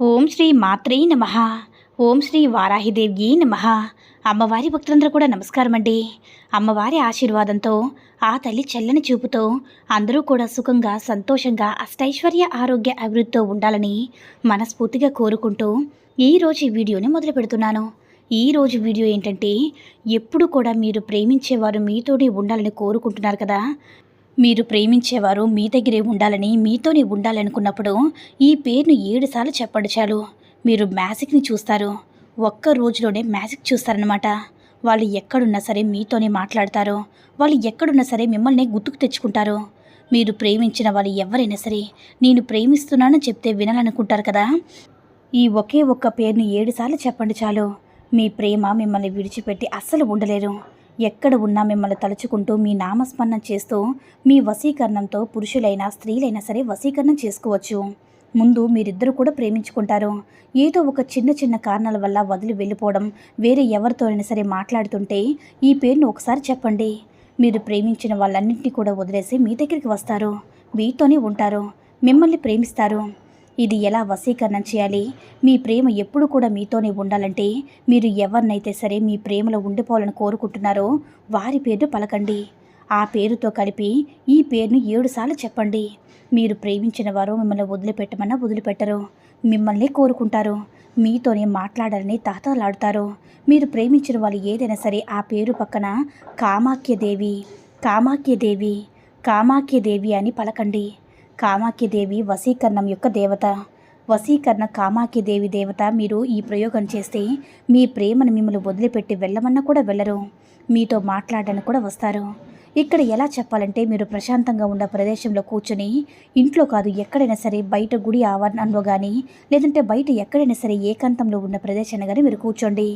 Om Shri మాత్రే నమ. ఓం శ్రీ వారాహిదేవ్యే నమ. అమ్మవారి భక్తులందరూ కూడా నమస్కారం అండి. అమ్మవారి ఆశీర్వాదంతో ఆ తల్లి చల్లని చూపుతో అందరూ కూడా సుఖంగా సంతోషంగా అష్టైశ్వర్య ఆరోగ్య అభివృద్ధితో ఉండాలని మనస్ఫూర్తిగా కోరుకుంటూ ఈరోజు ఈ వీడియోని మొదలు పెడుతున్నాను. ఈరోజు వీడియో ఏంటంటే ఎప్పుడు కూడా మీరు ప్రేమించేవారు మీతోనే ఉండాలని కోరుకుంటున్నారు కదా. మీరు ప్రేమించేవారు మీ దగ్గరే ఉండాలని మీతోనే ఉండాలనుకున్నప్పుడు ఈ పేరును ఏడుసార్లు చెప్పండి చాలు. మీరు మ్యాజిక్ని చూస్తారు. ఒక్క రోజులోనే మ్యాజిక్ చూస్తారనమాట వాళ్ళు ఎక్కడున్నా సరే మీతోనే మాట్లాడతారు. వాళ్ళు ఎక్కడున్నా సరే మిమ్మల్ని గుర్తుకు తెచ్చుకుంటారు. మీరు ప్రేమించిన వాళ్ళు ఎవరైనా సరే నేను ప్రేమిస్తున్నానని చెప్తే వినాలనుకుంటారు కదా? ఈ ఒకే ఒక్క పేరుని ఏడుసార్లు చెప్పండి చాలు. మీ ప్రేమ మిమ్మల్ని విడిచిపెట్టి అస్సలు ఉండలేరు. ఎక్కడ ఉన్నా మిమ్మల్ని తలుచుకుంటూ మీ నామస్మరణం చేస్తూ మీ వశీకరణంతో పురుషులైనా స్త్రీలైనా సరే వశీకరణం చేసుకోవచ్చు. ముందు మీరిద్దరూ కూడా ప్రేమించుకుంటారు. ఏదో ఒక చిన్న చిన్న కారణాల వల్ల వదిలి వెళ్ళిపోవడం వేరే ఎవరితోనైనా సరే మాట్లాడుతుంటే ఈ పేరును ఒకసారి చెప్పండి. మీరు ప్రేమించిన వాళ్ళన్నింటినీ కూడా వదిలేసి మీ దగ్గరికి వస్తారు. మీతోనే ఉంటారు. మిమ్మల్ని ప్రేమిస్తారు. ఇది ఎలా వశీకరణం చేయాలి? మీ ప్రేమ ఎప్పుడు కూడా మీతోనే ఉండాలంటే మీరు ఎవరినైతే సరే మీ ప్రేమలో ఉండిపోవాలని కోరుకుంటున్నారో వారి పేరును పలకండి. ఆ పేరుతో కలిపి ఈ పేరును ఏడుసార్లు చెప్పండి. మీరు ప్రేమించిన వారు మిమ్మల్ని వదిలిపెట్టమన్నా వదిలిపెట్టరు. మిమ్మల్ని కోరుకుంటారు. మీతోనే మాట్లాడాలని తాతలాడుతారు మీరు ప్రేమించిన వాళ్ళు ఏదైనా సరే ఆ పేరు పక్కన కామాఖ్యదేవి కామాఖ్యదేవి కామాఖ్యదేవి అని పలకండి. కామాఖ్యదేవి వశీకరణం యొక్క దేవత. వశీకరణ కామాఖ్యదేవి దేవత మీరు ఈ ప్రయోగం చేస్తే మీ ప్రేమను మిమ్మల్ని వదిలిపెట్టి వెళ్ళమన్నా కూడా వెళ్ళరు. మీతో మాట్లాడడానికి కూడా వస్తారు. ఇక్కడ ఎలా చెప్పాలంటే మీరు ప్రశాంతంగా ఉన్న ప్రదేశంలో కూర్చొని ఇంట్లో కాదు ఎక్కడైనా సరే బయట గుడి ఆవరణంలో కానీ లేదంటే బయట ఎక్కడైనా సరే ఏకాంతంలో ఉన్న ప్రదేశాన్ని కానీ మీరు కూర్చోండి.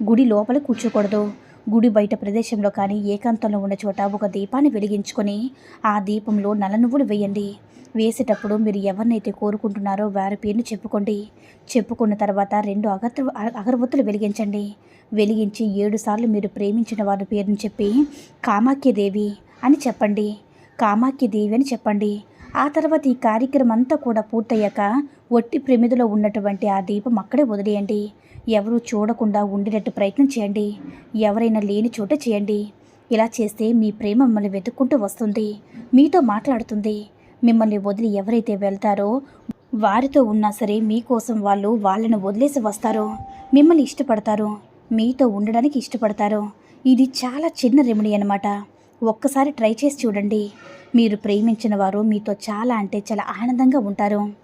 గుడి లోపల కూర్చోకూడదు. గుడి బయట ప్రదేశంలో కానీ ఏకాంతంలో ఉన్న చోట ఒక దీపాన్ని వెలిగించుకొని ఆ దీపంలో నల నువ్వులు వేయండి. వేసేటప్పుడు మీరు ఎవరినైతే కోరుకుంటున్నారో వారి పేరును చెప్పుకోండి. చెప్పుకున్న తర్వాత రెండు అగత్ర అగరబత్తులు వెలిగించండి. వెలిగించి ఏడుసార్లు మీరు ప్రేమించిన వారి పేరును చెప్పి కామాఖ్యదేవి అని చెప్పండి. కామాఖ్యదేవి అని చెప్పండి. ఆ తర్వాత ఈ కార్యక్రమం అంతా కూడా పూర్తయ్యాక ఒట్టి ప్రమిదిలో ఉన్నటువంటి ఆ దీపం అక్కడే వదిలేయండి. ఎవరూ చూడకుండా ఉండేటట్టు ప్రయత్నం చేయండి. ఎవరైనా లేని చోట చేయండి. ఇలా చేస్తే మీ ప్రేమ మిమ్మల్ని వెతుక్కుంటూ వస్తుంది. మీతో మాట్లాడుతుంది. మిమ్మల్ని వదిలి ఎవరైతే వెళ్తారో వారితో ఉన్నా సరే మీకోసం వాళ్ళు వాళ్ళని వదిలేసి వస్తారో. మిమ్మల్ని ఇష్టపడతారు. మీతో ఉండడానికి ఇష్టపడతారు. ఇది చాలా చిన్న రెమెడీ అనమాట ఒక్కసారి ట్రై చేసి చూడండి. మీరు ప్రేమించిన వారు మీతో చాలా అంటే చాలా ఆనందంగా ఉంటారు.